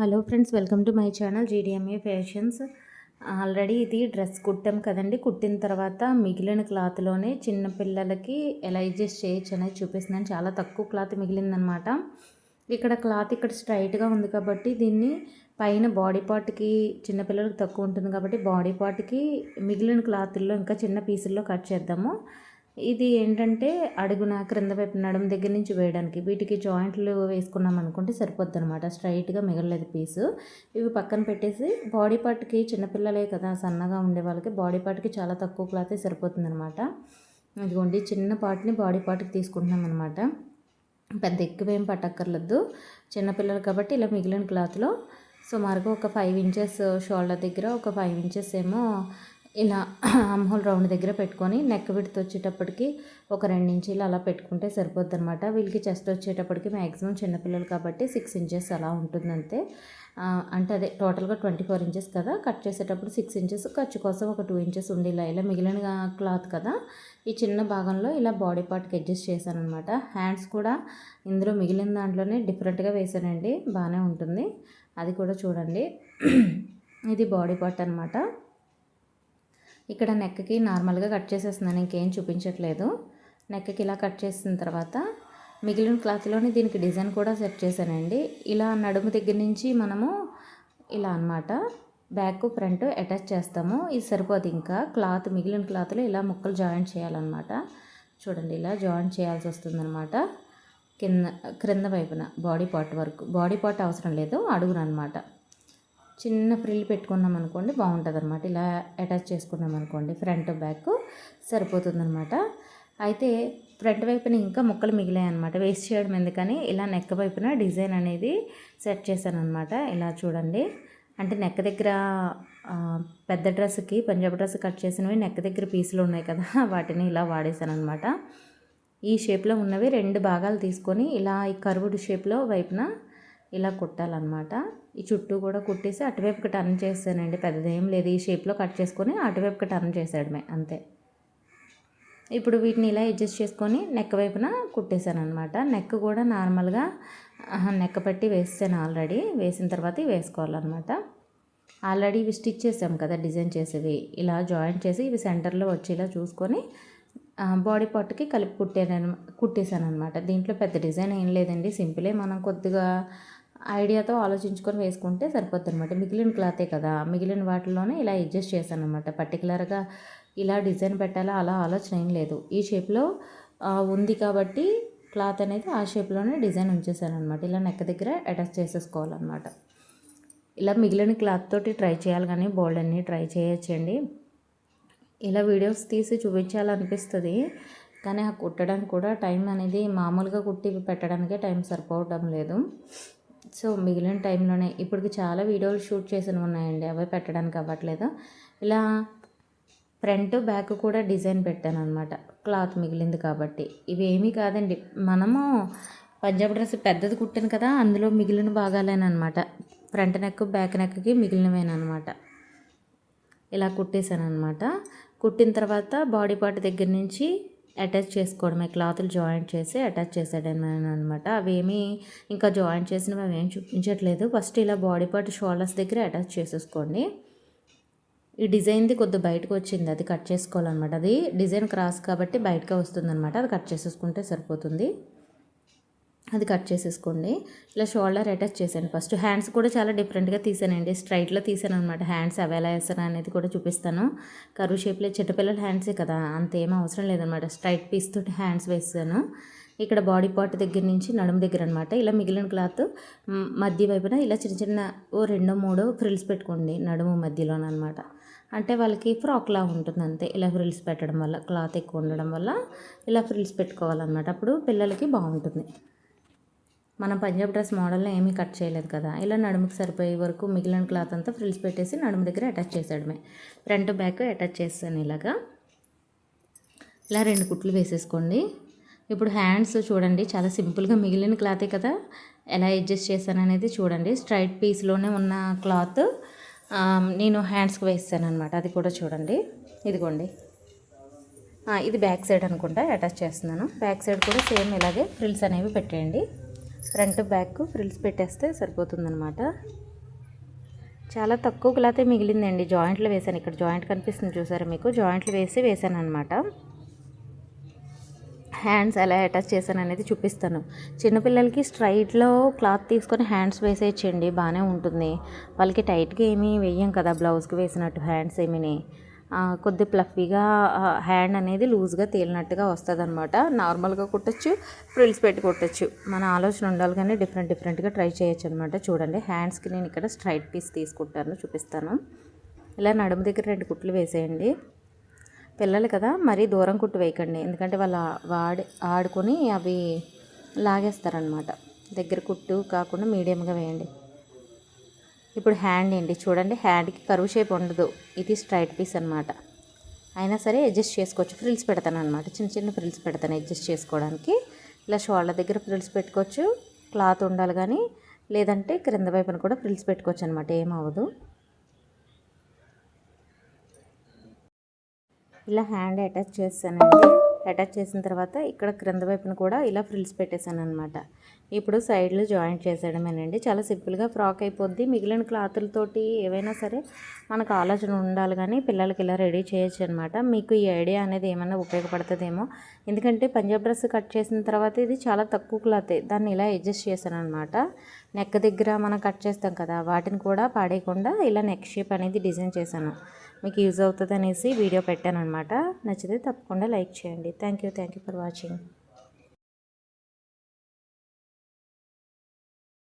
Hello friends welcome to my channel GDMA fashions already ఇది dress కుట్టాం కదండి. కుట్టిన తర్వాత మిగిలిన క్లాత్లోనే చిన్న పిల్లలకి ఎలా అడ్జస్ట్ చేయొచ్చు అనేది చూపిస్తున్నాను. చాలా తక్కువ క్లాత్ మిగిలిందనమాట. ఇక్కడ క్లాత్ ఇక్కడ స్ట్రైట్గా ఉంది కాబట్టి దీన్ని పైన బాడీ పార్ట్కి చిన్నపిల్లలకి తక్కువ ఉంటుంది కాబట్టి బాడీ పార్ట్కి మిగిలిన క్లాత్ల్లో ఇంకా చిన్న పీసుల్లో కట్ చేద్దాము. ఇది ఏంటంటే అడుగున క్రింద వైపు నడుము దగ్గర నుంచి వేయడానికి వీటికి జాయింట్లు వేసుకున్నాం అనుకుంటే సరిపోద్ది అనమాట స్ట్రైట్గా మిగలలేదు పీసు. ఇవి పక్కన పెట్టేసి బాడీ పార్ట్కి చిన్నపిల్లలే కదా సన్నగా ఉండే వాళ్ళకి బాడీ పార్ట్కి చాలా తక్కువ క్లాతే సరిపోతుంది అనమాట ఇదిగోండి చిన్న పార్ట్ని బాడీ పార్ట్కి తీసుకుంటున్నాం అనమాట పెద్ద ఎక్కువేం పట్టక్కర్లేదు. చిన్నపిల్లలు కాబట్టి ఇలా మిగిలిన క్లాత్లో సుమారుగా ఒక ఫైవ్ ఇంచెస్ షోల్డర్ దగ్గర ఒక ఫైవ్ ఇంచెస్ ఏమో ఇలా అమ్హోల్ రౌండ్ దగ్గర పెట్టుకొని నెక్ విడత వచ్చేటప్పటికి ఒక రెండు ఇంచీలు అలా పెట్టుకుంటే సరిపోద్ది అనమాట వీళ్ళకి చెస్ట్ వచ్చేటప్పటికి మ్యాక్సిమం చిన్నపిల్లలు కాబట్టి సిక్స్ ఇంచెస్ అలా ఉంటుంది అంతే. అంటే అదే టోటల్గా ట్వంటీ ఫోర్ ఇంచెస్ కదా. కట్ చేసేటప్పుడు సిక్స్ ఇంచెస్ ఖర్చు కోసం ఒక టూ ఇంచెస్ ఉండేలా. ఇలా మిగిలిన క్లాత్ కదా. ఈ చిన్న భాగంలో ఇలా బాడీ పార్ట్కి అడ్జస్ట్ చేశాను అనమాట హ్యాండ్స్ కూడా ఇందులో మిగిలిన దాంట్లోనే డిఫరెంట్గా వేసానండి బాగానే ఉంటుంది. అది కూడా చూడండి. ఇది బాడీ పార్ట్ అనమాట ఇక్కడ నెక్కి నార్మల్గా కట్ చేసేస్తున్నాను ఇంకేం చూపించట్లేదు. నెక్కి ఇలా కట్ చేసిన తర్వాత మిగిలిన క్లాత్లోని దీనికి డిజైన్ కూడా సెట్ చేశానండి. ఇలా నడుము దగ్గర నుంచి మనము ఇలా అనమాట బ్యాక్ ఫ్రంట్ అటాచ్ చేస్తాము. ఇది సరిపోదు ఇంకా. క్లాత్ మిగిలిన క్లాత్లో ఇలా ముక్కలు జాయింట్ చేయాలన్నమాట. చూడండి ఇలా జాయింట్ చేయాల్సి వస్తుందన్నమాట. కింద క్రింద వైపున బాడీ పార్ట్ వరకు. బాడీ పార్ట్ అవసరం లేదు అడుగునమాట చిన్న ఫ్రిల్ పెట్టుకున్నాం అనుకోండి బాగుంటుంది అనమాట ఇలా అటాచ్ చేసుకున్నాం అనుకోండి ఫ్రంట్ బ్యాక్ సరిపోతుందనమాట అయితే ఫ్రంట్ వైపున ఇంకా ముక్కలు మిగిలాయి అనమాట వేస్ట్ చేయడం ఎందుకని ఇలా నెక్క వైపున డిజైన్ అనేది సెట్ చేశాను అనమాట ఇలా చూడండి. అంటే నెక్క దగ్గర పెద్ద డ్రెస్కి పంజాబ్ డ్రెస్ కట్ చేసినవి నెక్క దగ్గర పీసులు ఉన్నాయి కదా వాటిని ఇలా వాడేశాను అనమాట ఈ షేప్లో ఉన్నవి రెండు భాగాలు తీసుకొని ఇలా ఈ కర్వుడ్ షేప్లో వైపున ఇలా కుట్టాలన్నమాట. ఈ చుట్టూ కూడా కుట్టేసి అటువైపుకి టర్న్ చేస్తానండి. పెద్దదేం లేదు. ఈ షేప్లో కట్ చేసుకొని అటువైపుకి టర్న్ చేసాడమే అంతే. ఇప్పుడు వీటిని ఇలా అడ్జస్ట్ చేసుకొని నెక్ వైపున కుట్టేశాను అనమాట నెక్ కూడా నార్మల్గా నెక్ పట్టి వేసాను ఆల్రెడీ. వేసిన తర్వాత వేసుకోవాలన్నమాట. ఆల్రెడీ ఇవి స్టిచ్ చేసాం కదా డిజైన్ చేసేవి ఇలా జాయింట్ చేసి ఇవి సెంటర్లో వచ్చేలా చూసుకొని బాడీ పార్ట్కి కలిపి కుట్టాను కుట్టేశాను అనమాట దీంట్లో పెద్ద డిజైన్ ఏం లేదండి. సింపులే మనం కొద్దిగా ఐడియాతో ఆలోచించుకొని వేసుకుంటే సరిపోతుంది అనమాట మిగిలిన క్లాతే కదా. మిగిలిన వాటిలోనే ఇలా అడ్జస్ట్ చేశాను అనమాట పర్టికులర్గా ఇలా డిజైన్ పెట్టాలా అలా ఆలోచన ఏం లేదు. ఈ షేప్లో ఉంది కాబట్టి క్లాత్ అనేది ఆ షేప్లోనే డిజైన్ ఉంచేసాను అనమాట ఇలా నెక్క దగ్గర అటాచ్ చేసేసుకోవాలన్నమాట. ఇలా మిగిలిన క్లాత్ తోటి ట్రై చేయాలి కానీ బోల్డ్ అన్ని ట్రై చేయొచ్చండి. ఇలా వీడియోస్ తీసి చూపించాలనిపిస్తుంది కానీ ఆ కుట్టడానికి కూడా టైం అనేది మామూలుగా కుట్టి పెట్టడానికే టైం సరిపోవడం లేదు. సో మిగిలిన టైంలోనే ఇప్పటికి చాలా వీడియోలు షూట్ చేసి ఉన్నాయండి. అవి పెట్టడానికి అవ్వట్లేదు. ఇలా ఫ్రంట్ బ్యాక్ కూడా డిజైన్ పెట్టాను అనమాట క్లాత్ మిగిలింది కాబట్టి. ఇవి ఏమీ కాదండి. మనము పంజాబ్ డ్రెస్ పెద్దది కుట్టాను కదా అందులో మిగిలిన భాగాలేనమాట ఫ్రంట్ నెక్ బ్యాక్ నెక్కి మిగిలినవేనమాట ఇలా కుట్టేశాను అనమాట కుట్టిన తర్వాత బాడీ పార్ట్ దగ్గర నుంచి అటాచ్ చేసుకోవడమే. క్లాతులు జాయింట్ చేసి అటాచ్ చేసాడని అనమాట అవేమీ ఇంకా జాయింట్ చేసినవి అవి ఏం చూపించట్లేదు. ఫస్ట్ ఇలా బాడీ పార్ట్ షోల్డర్స్ దగ్గర అటాచ్ చేసేసుకోండి. ఈ డిజైన్ది కొద్ది బయటకు వచ్చింది. అది కట్ చేసుకోవాలన్నమాట. అది డిజైన్ క్రాస్ కాబట్టి బయటకే వస్తుంది అనమాట అది కట్ చేసేసుకుంటే సరిపోతుంది. అది కట్ చేసేసుకోండి. ఇలా షోల్డర్ అటాచ్ చేశాను ఫస్ట్. హ్యాండ్స్ కూడా చాలా డిఫరెంట్గా తీసానండి. స్ట్రైట్లో తీసాను అనమాట హ్యాండ్స్ అవి ఎలా అనేది కూడా చూపిస్తాను. కరువు షేప్లో చిన్నపిల్లల హ్యాండ్సే కదా అంత ఏం అవసరం లేదనమాట స్ట్రైట్ పీస్ తోటి హ్యాండ్స్ వేసాను. ఇక్కడ బాడీ పార్ట్ దగ్గర నుంచి నడుము దగ్గర అనమాట ఇలా మిగిలిన క్లాత్ మధ్య వైపున ఇలా చిన్న చిన్న ఓ రెండో మూడో ఫ్రిల్స్ పెట్టుకోండి నడుము మధ్యలోనమాట అంటే వాళ్ళకి ఫ్రాక్లా ఉంటుంది అంతే. ఇలా ఫ్రిల్స్ పెట్టడం వల్ల క్లాత్ ఎక్కువ ఉండడం వల్ల ఇలా ఫ్రిల్స్ పెట్టుకోవాలన్నమాట. అప్పుడు పిల్లలకి బాగుంటుంది. మనం పంజాబ్ డ్రెస్ మోడల్ని ఏమీ కట్ చేయలేదు కదా. ఇలా నడుముకి సరిపోయే వరకు మిగిలిన క్లాత్ అంతా ఫ్రిల్స్ పెట్టేసి నడుము దగ్గర అటాచ్ చేసాడమే ఫ్రంట్ బ్యాక్ అటాచ్ చేస్తాను ఇలాగా. ఇలా రెండు కుట్లు వేసేసుకోండి. ఇప్పుడు హ్యాండ్స్ చూడండి చాలా సింపుల్గా మిగిలిన క్లాతే కదా. ఎలా అడ్జస్ట్ చేశాను అనేది చూడండి. స్ట్రైట్ పీస్లోనే ఉన్న క్లాత్ నేను హ్యాండ్స్కి వేస్తాను అనమాట అది కూడా చూడండి. ఇదిగోండి. ఇది బ్యాక్ సైడ్ అనుకుంటా అటాచ్ చేస్తున్నాను. బ్యాక్ సైడ్ కూడా సేమ్ ఇలాగే ఫ్రిల్స్ అనేవి పెట్టేయండి. ఫ్రంట్ బ్యాక్ ఫ్రిల్స్ పెట్టేస్తే సరిపోతుందనమాట చాలా తక్కువ క్లాతే మిగిలిందండి. జాయింట్లు వేసాను ఇక్కడ జాయింట్ కనిపిస్తుంది చూసారా మీకు? జాయింట్లు వేసి వేసాను అనమాట హ్యాండ్స్ ఎలా అటాచ్ చేశాను అనేది చూపిస్తాను. చిన్నపిల్లలకి స్ట్రైట్లో క్లాత్ తీసుకొని హ్యాండ్స్ వేసేయచ్చండి. బాగానే ఉంటుంది. వాళ్ళకి టైట్గా ఏమీ వేయం కదా. బ్లౌజ్కి వేసినట్టు హ్యాండ్స్ ఏమీ కొద్ది ప్లఫీగా హ్యాండ్ అనేది లూజ్గా తేలినట్టుగా వస్తుంది అనమాట నార్మల్గా కుట్టచ్చు ఫ్రిల్స్ పెట్టి కుట్టచ్చు. మన ఆలోచన ఉండాలి కానీ డిఫరెంట్ డిఫరెంట్గా ట్రై చేయొచ్చు అనమాట చూడండి హ్యాండ్స్కి నేను ఇక్కడ స్ట్రైట్ పీస్ తీసుకుంటాను చూపిస్తాను. ఇలా నడుము దగ్గర రెండు కుట్లు వేసేయండి. పిల్లలు కదా మరీ దూరం కుట్టు వేయకండి. ఎందుకంటే వాళ్ళు వాడి ఆడుకొని అవి లాగేస్తారనమాట దగ్గర కుట్టు కాకుండా మీడియంగా వేయండి. ఇప్పుడు హ్యాండ్ అండి చూడండి హ్యాండ్కి కరువు షేప్ ఉండదు. ఇది స్ట్రైట్ పీస్ అనమాట అయినా సరే అడ్జస్ట్ చేసుకోవచ్చు. ఫ్రిల్స్ పెడతాను అనమాట చిన్న చిన్న ఫ్రిల్స్ పెడతాను అడ్జస్ట్ చేసుకోవడానికి. ఇలా షోల్డర్ దగ్గర ఫ్రిల్స్ పెట్టుకోవచ్చు. క్లాత్ ఉండాలి కానీ లేదంటే క్రింద వైపున కూడా ఫ్రిల్స్ పెట్టుకోవచ్చు అనమాట ఏమవ్వదు ఇలా హ్యాండ్ అటాచ్ చేస్తానండి అటాచ్ చేసిన తర్వాత ఇక్కడ క్రింద వైపున కూడా ఇలా ఫ్రిల్స్ పెట్టేశాను అనమాట ఇప్పుడు సైడ్లు జాయింట్ చేసేయడమేనండి. చాలా సింపుల్గా ఫ్రాక్ అయిపోద్ది. మిగిలిన క్లాతులతోటి ఏవైనా సరే మనకు ఆలోచన ఉండాలి కానీ పిల్లలకి ఇలా రెడీ చేయొచ్చు అనమాట మీకు ఈ ఐడియా అనేది ఏమైనా ఉపయోగపడుతుందేమో. ఎందుకంటే పంజాబ్ డ్రెస్ కట్ చేసిన తర్వాత ఇది చాలా తక్కువ క్లాతే. దాన్ని ఇలా అడ్జస్ట్ చేశాను అనమాట నెక్ దగ్గర మనం కట్ చేస్తాం కదా వాటిని కూడా పాడేయకుండా ఇలా నెక్ షేప్ అనేది డిజైన్ చేశాను. మీకు యూజ్ అవుతుంది అనేసి వీడియో పెట్టాను అనమాట నచ్చితే తప్పకుండా లైక్ చేయండి. Thank you thank you for watching.